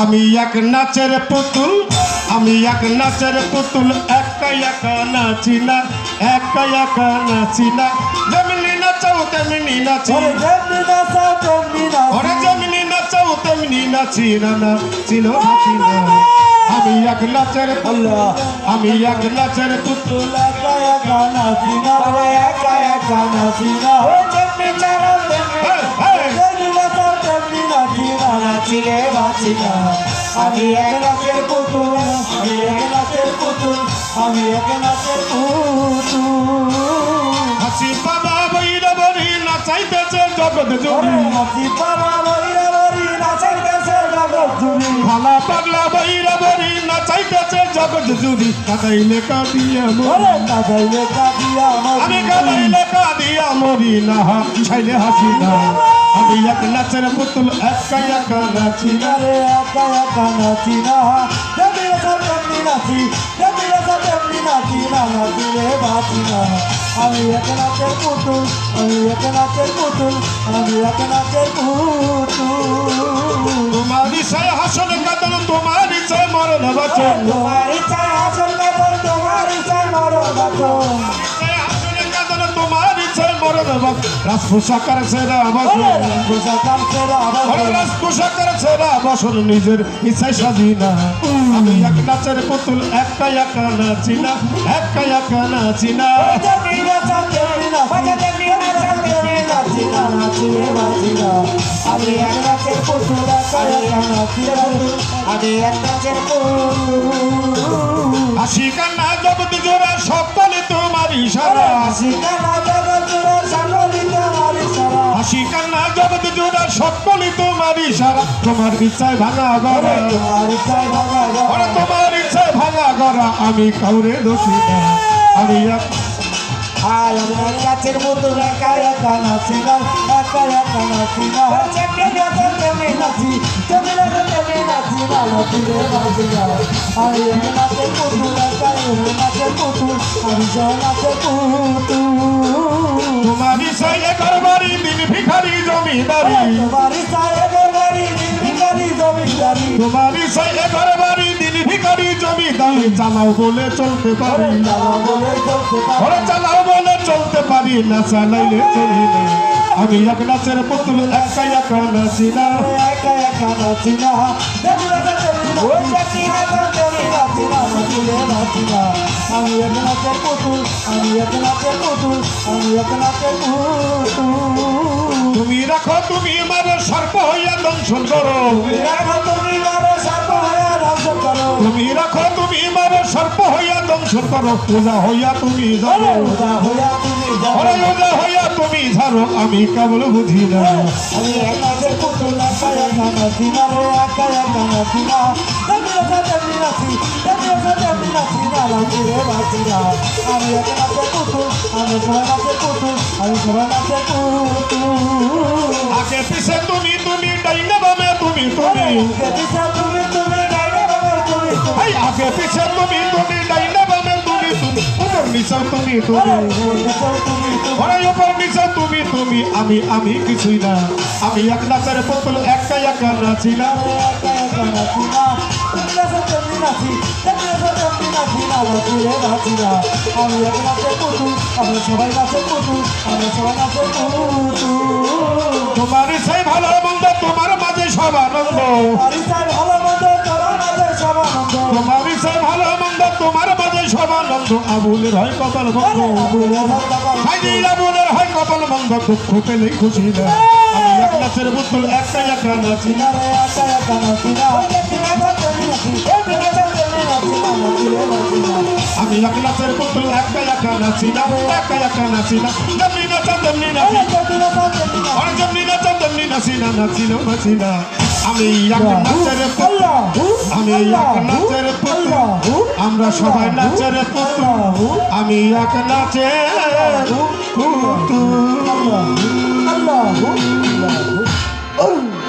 আমি এক নাচের পুতুল আমি এক নাচের পুতুল একা একা নাচি না একা একা নাচি না। যেমনি নাচাও তেমনি নাচি। ওরে যেমনি নাচাও তেমনি ওরে নাচি যেমনি নাচাও তেমনি নাচি না না চিনো নাচি না। আমি এক নাচের পুতুল আমি এক নাচের পুতুল। তুলা একা একা নাচি না একা একা নাচি না। না আমি এক নাচের পুতুল আমি এক নাচের পুতুল আমি এক নাচের পুতুল। হাসি বাবা বৈরা বরি নাচাইতেছে জগৎ জুড়ি। নাচি পারা বইরা বরি নাচাইতেছে জগৎ জুড়ি। ভালা পাগলা বৈরা বরি নাচাইতেছে জগৎ জুড়ি। কাদাইলে কাঁদিয়া মরি। নাচাইলে কাঁদিয়া আমি কাদাইলে কাঁদিয়া মরি না ছাইলে হাসি না। আমি এক নাচের পুতুল একা একা নাচি না রে একা একা নাচি না। যেমনি নাচাও তেমনি নাচি যেমনি নাচাও তেমনি নাচি না নাচিলে বাঁচি না। আমি এক নাচের পুতুল আমি এক নাচের পুতুল আমি এক নাচের পুতুল। তোমার ইচ্ছায় হাসন কাঁদন তোমার ইচ্ছায় মরণ বাচন। তোমার ইচ্ছায় আসল কাপড় তোমার ইচ্ছায় মরণ বাচন। বাচন রাস পোশাকার সেরা বাসন পোশাকার সেরা ওরে রাস পোশাকের ছেড়া বসন নিজের ইচ্ছায় সাজি না আমি এক নাচের পুতুল একটা একা নাচি না একা একা নাচি না নাচি না নাচিলে বাঁচি না আমি এক নাচের পুতুল একা একা নাচি পুতুল আমি এক নাচের হাসি কান্না জগৎ জোড়া সকলে তোমার ইশারা। হাসি কানা জগৎ জুড়ে সাগরিত নারী সারা হাসি কান্না জগৎ জোড়া সকলে তোমার ইশারা। তোমার ইচ্ছায় ভাঙা গড়া তোমার তোমার ইচ্ছায় ভাঙা গড়া আমি কাউরে দোষী না। আমি এক আয় আমি এক নাচের পুতুল একা একা নাচি না একা একা নাচি না যেমনি নাচো নাচি যেমনি নাচো নাচি না নাচিলে নাচি না আমি এক নাচের পুতুল একা এক নাচের পুতুল আমি সহ নাচের পুতুল। তোমার ইচ্ছায় একার বাড়ি দিন ভিখারি জমিদারি। তোমার ইচ্ছায় এগো বাড়ি নির্বিকারি জমিদারি। তোমার ইচ্ছায় একার ভিখারি জমিদারি চালাও বলে চলতে পারি ওরে চালাও বলে চলতে পারি না চালাইলে চলি না। আমি এক নাচের পুতুল একা একা নাচি না। একা একা নাচি আমি এক নাচের পুতুল আমি এক নাচের পুতুল আমি এক নাচের পুতুল। তুমি রাখো তুমি মারো সর্প হইয়া দংশন করো। তুমি রাখো তুমি তুমি রাখো তুমি মারো সর্প হইয়া দংশন করো পূজা হইয়া তুমি জানো। পূজা হইয়া তুমি ঝাড়ো আমি কেবল বুঝি না। আমি এক নাচি নাচি নাচো নাচি নাচো নাচি নাচি না। আমি সবাই নাচের পুতুল আমি সবাই নাচের পুতুল আগে পিছে তুমি তুমি ডাইনে বামে তুমি তুমি। গেতিসা তুমি তুমি ডাইনে বামে তুমি তুমি উপর নিচে তুমি তুমি গেতিসা তুমি তুমি ওরে উপর নিচে তুমি তুমি আমি আমি কিছুই না আমি এক নাচের পুতুল একা একা নাচি না একা একা নাচি না তুমি নাচো তেমনি নাচি তেমনি নাচো তেমনি নাচি না নাচিলে নাচি না আমি এক নাচের পুতুল আমি সবাই নাচের পুতুল আমি সবাই নাচের পুতুল তোমার সেই ভালো, মন্দ তোমার মাঝে সব আনন্দ। তোমার মাঝে সব আনন্দ আবুলের হয় কপাল বন্ধ। আবুলের হয় কপাল বন্ধ। দুঃখ পেলেই খুশি না। আমি এক নাচের পুতুল একা একা নাচি না রে একা একা নাচি না। তেমনি নাচো তেমনি নাচি তেমনি নাচো তেমনি নাচি না নাচিলে নাচি না আমি এক নাচের পুতুল একা একা নাচি না। একা একা নাচি না। তেমনি নাচি তেমনি নাচো। তেমনি নাচি। আর যেমনি নাচা তেমনি নাচি না নাচি না নাচি না। আমি এক নাচের পুতুল। আমি এক নাচের পুতুল আমরা সবাই নাচের পুতুল আমি এক নাচের পুতুল আল্লাহ আল্লাহ আল্লাহ